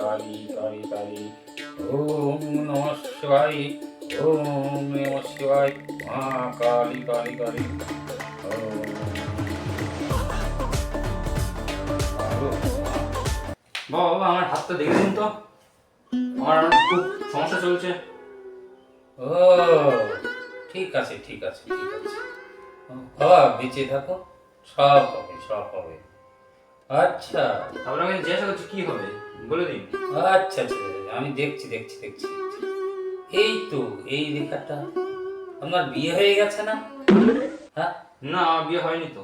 কালী কালী কালী। ওম নমঃ শিবায়, ওম নমঃ শিবায়। মা কালী কালী কালী। বাবা বাবা, আমার হাতটা দেখে তো। আমার খুব সমস্যা চলছে। ও, ঠিক আছে ঠিক আছে ঠিক আছে। বাবা, বেঁচে থাকো। সব হবে সব হবে। আচ্ছা তারপরে আমি জিজ্ঞাসা করছি, কি হবে? বলে দিন। আচ্ছা আচ্ছা আচ্ছা, আমি দেখছি দেখছি দেখছি। এই তো এই রেখাটা। আপনার বিয়ে হয়ে গেছে না? হ্যাঁ? না বিয়ে হয়নি তো।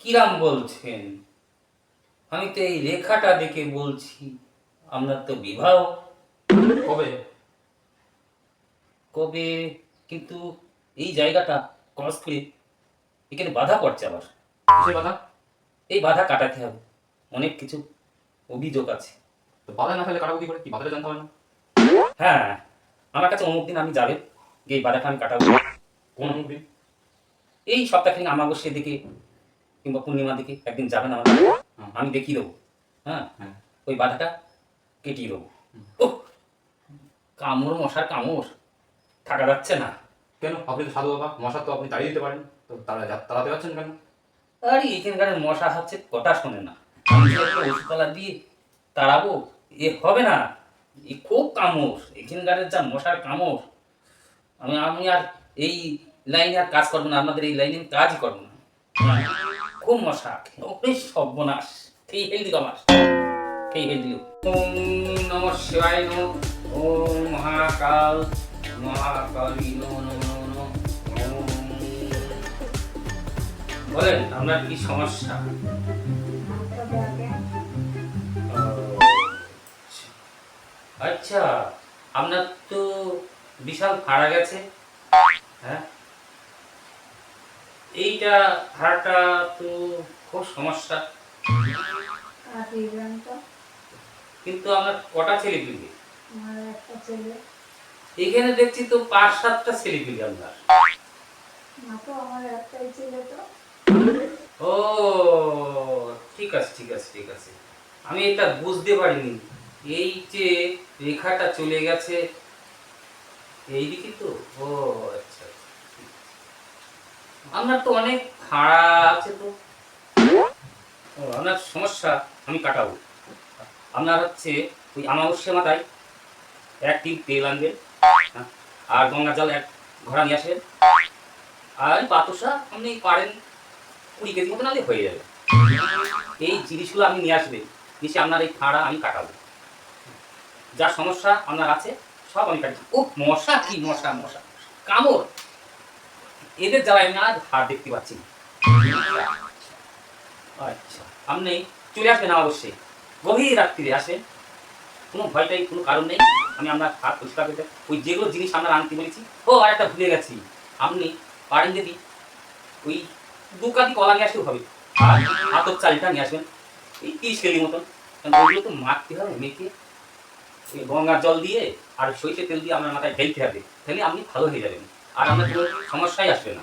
কিরাম বলছেন? আমি তো এই রেখাটা দেখে বলছি আপনার তো বিবাহ। কবে? কবে? কিন্তু এই জায়গাটা ক্রস করে এখানে বাধা পড়ছে আবার। কথা এই বাধা কাটাতে হবে। অনেক কিছু অভিযোগ আছে। তো বাধা না ফেলে কাটাবো কি করে কি? বাধাটা জানতে হবে না? হ্যাঁ আমার কাছে অমুক দিন আমি যাবেন গিয়ে বাধাটা আমি কাটাবো। কোন অমুক দিন? এই সপ্তাহখানি আমাবস্যার দিকে কিংবা পূর্ণিমার দিকে একদিন যাবেন আমার আমি দেখিয়ে দেবো। হ্যাঁ হ্যাঁ। ওই বাধাটা কেটিয়ে দেবো। ও কামড় মশার কামড়। থাকা যাচ্ছে না। কেন? আপনি তো সাধু বাবা মশা তো আপনি তাড়িয়ে দিতে পারেন। তো তারা তাড়াতে পারছেন কেন? আরে এখানকার মশা হচ্ছে কথা শোনে না। ওষুধপালা দিয়ে তাড়াবো, এ হবে না। এ খুব কামড় এখানকার যা মশার কামড় আমি আমি আর এই লাইনে আর কাজ করব না, আপনাদের এই লাইনে কাজই করব না। খুব মশা সর্বনাশ। এই হেলদি কমাস এই হেলদি ওম নম শিবায় নম, ওম মহাকাল, মহাকালী বলেন আপনার কি সমস্যা? আচ্ছা আপনার তো বিশাল ভাড়া গেছে হ্যাঁ? এইটা ভাড়াটা তো খুব সমস্যা। কিন্তু আমার কটা ছেলে পিলে? এখানে দেখছি তো পাঁচ সাতটা ছেলে পিলে আপনার ও ঠিক আছে ঠিক আছে ঠিক আছে। আমি এটা বুঝতে পারিনি। এই যে রেখাটা চলে গেছে এইদিকে তো? ও আচ্ছা আচ্ছা। আপনার তো অনেক খাড়া আছে তো। আপনার সমস্যা আমি কাটাবো। আপনার হচ্ছে ওই আমাবস্যা মাথায় এক টিপ তেল আনবেন হ্যাঁ, আর গঙ্গা জল এক ঘোড়া নিয়ে আসবেন। আর পাতসা আপনি পারেন কুড়ি কেজি মতন আনলে হয়ে যাবে। এই জিনিসগুলো আপনি নিয়ে আসবেন নিচে আপনার এই খাড়া আমি কাটাবো। যা সমস্যা আপনার আছে সব আমি কাটি ও মশা কি মশা মশা? কামড়। এদের জ্বালায় আমি আর হাড় দেখতে পাচ্ছি আচ্ছা আপনি চলে আসবেন অবশ্যই। গভীর রাত্রিরে আসবেন কোনো ভয়টাই কোনো কারণ নেই। আমি আপনার হাত পরিষ্কার করতে ওই যেগুলো জিনিস আমরা আনতে বলেছি ও আর একটা ভুলে গেছি। আপনি পারেন যদি ওই দু কাদি কলা নিয়ে আসলেও হবে। আর হাতর চালটা নিয়ে আসবেন। এই তিরিশ কেজি মতন। ওইগুলো তো মাখতে হবে ওই গঙ্গার জল দিয়ে আর সইতে তেল দিয়ে আপনার মাথায় ঢেলতে হবে, তাহলে আপনি ভালো হয়ে যাবেন। আর আমাদের সমস্যাই আসবে না।